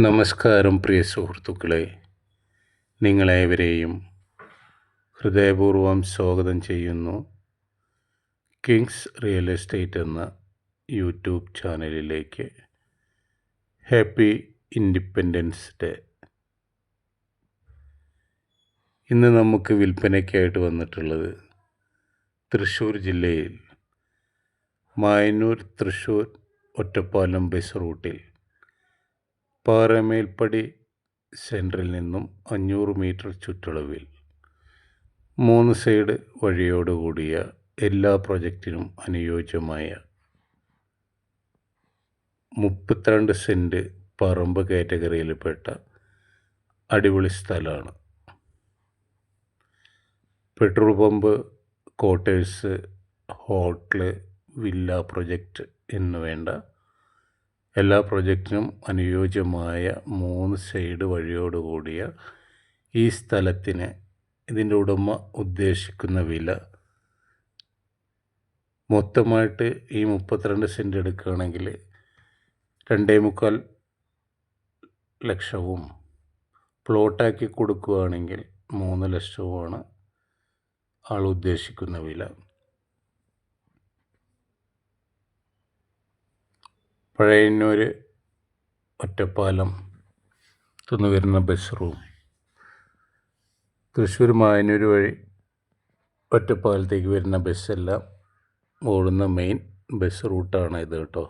നമസ്കാരം പ്രിയ സുഹൃത്തുക്കളെ. നിങ്ങളേവരെയും ഹൃദയപൂർവം സ്വാഗതം ചെയ്യുന്നു. കിങ്സ് റിയൽ എസ്റ്റേറ്റ് എന്ന യൂട്യൂബ് ചാനലിലേക്ക് ഹാപ്പി ഇൻഡിപെൻഡൻസ് ഡേ. ഇന്ന് നമുക്ക് വിൽപ്പനയ്ക്കായിട്ട് വന്നിട്ടുള്ളത് തൃശ്ശൂർ ജില്ലയിൽ മായന്നൂർ തൃശ്ശൂർ ഒറ്റപ്പാലം ബസ് റൂട്ടിൽ പാറമേൽപ്പടി സെന്ററിൽ നിന്നും അഞ്ഞൂറ് മീറ്റർ ചുറ്റളവിൽ. മൂന്ന് സൈഡ് വഴിയോടുകൂടിയ എല്ലാ പ്രൊജക്റ്റിനും അനുയോജ്യമായ മുപ്പത്തിരണ്ട് സെന്റ് പറമ്പ് കാറ്റഗറിയിൽപ്പെട്ട അടിപൊളി സ്ഥലമാണ്. Petrol pump quarters hotel villa project എന്ന് വേണ്ട എല്ലാ പ്രൊജക്റ്റിനും അനുയോജ്യമായ മൂന്ന് സൈഡ് വഴിയോടുകൂടിയ ഈ സ്ഥലത്തിന് ഇതിന്റെ ഉടമ ഉദ്ദേശിക്കുന്ന വില. മൊത്തമായിട്ട് ഈ മുപ്പത്തിരണ്ട് സെന്റ് എടുക്കുകയാണെങ്കിൽ രണ്ടേ മുക്കാൽ ലക്ഷവും പ്ലോട്ടാക്കി കൊടുക്കുകയാണെങ്കിൽ മൂന്ന് ലക്ഷവുമാണ് ആൾ ഉദ്ദേശിക്കുന്ന വില. പഴയന്നൂർ ഒറ്റപ്പാലം തുന്ന് വരുന്ന ബസ് റൂം തൃശ്ശൂർ മായന്നൂർ വഴി ഒറ്റപ്പാലത്തേക്ക് വരുന്ന ബസ്സെല്ലാം ഓടുന്ന മെയിൻ ബസ് റൂട്ടാണ് ഇത് കേട്ടോ.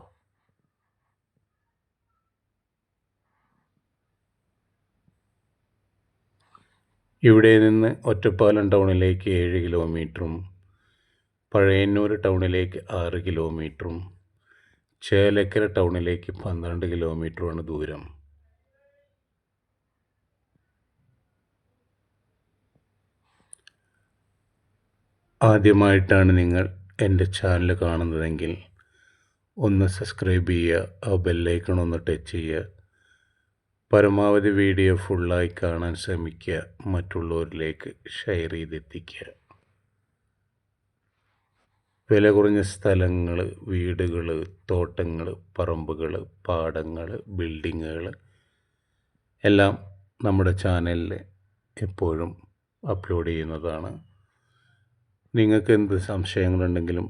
ഇവിടെ നിന്ന് ഒറ്റപ്പാലം ടൗണിലേക്ക് ഏഴ് കിലോമീറ്ററും പഴയന്നൂർ ടൗണിലേക്ക് ആറ് കിലോമീറ്ററും ചേലക്കര ടൗണിലേക്ക് പന്ത്രണ്ട് കിലോമീറ്ററാണ് ദൂരം. ആദ്യമായിട്ടാണ് നിങ്ങൾ എന്റെ ചാനൽ കാണുന്നതെങ്കിൽ ഒന്ന് സബ്സ്ക്രൈബ് ചെയ്യുക ആ ബെല്ലൈക്കൺ ഒന്ന് ടച്ച് ചെയ്യുക. പരമാവധി വീഡിയോ ഫുള്ളായി കാണാൻ ശ്രമിക്കുക മറ്റുള്ളവരിലേക്ക് ഷെയർ ചെയ്തെത്തിക്കുക. വില കുറഞ്ഞ സ്ഥലങ്ങൾ വീടുകൾ തോട്ടങ്ങൾ പറമ്പുകൾ പാടങ്ങൾ ബിൽഡിങ്ങുകൾ എല്ലാം നമ്മുടെ ചാനലിൽ എപ്പോഴും അപ്ലോഡ് ചെയ്യുന്നതാണ്. നിങ്ങൾക്ക് എന്ത് സംശയങ്ങളുണ്ടെങ്കിലും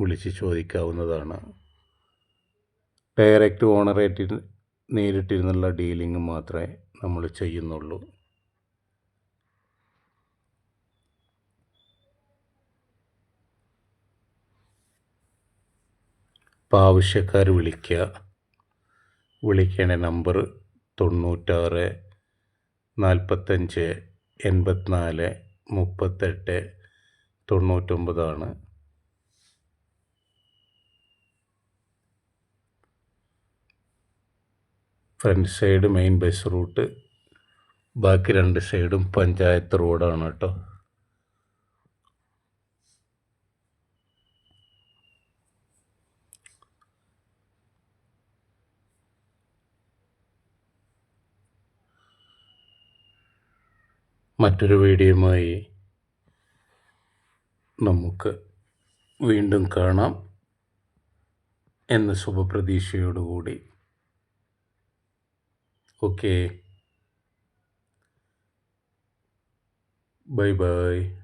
വിളിച്ച് ചോദിക്കാവുന്നതാണ്. ഡയറക്റ്റ് ഓണറേറ്റിൽ നേരിട്ടിരുന്നുള്ള ഡീലിംഗ് മാത്രമേ നമ്മൾ ചെയ്യുന്നുള്ളൂ. അപ്പോൾ ആവശ്യക്കാർ വിളിക്കുക വിളിക്കണ നമ്പർ തൊണ്ണൂറ്റാറ് നാൽപ്പത്തഞ്ച് എൺപത്തിനാല് മുപ്പത്തെട്ട് തൊണ്ണൂറ്റൊമ്പതാണ്. Front side main bus route. ബാക്കി രണ്ട് സൈഡും പഞ്ചായത്ത് റോഡാണ് കേട്ടോ. മറ്റൊരു വീഡിയോയുമായി നമുക്ക് വീണ്ടും കാണാം എന്ന ശുഭപ്രതീക്ഷയോടുകൂടി. ഓക്കേ. Bye bye.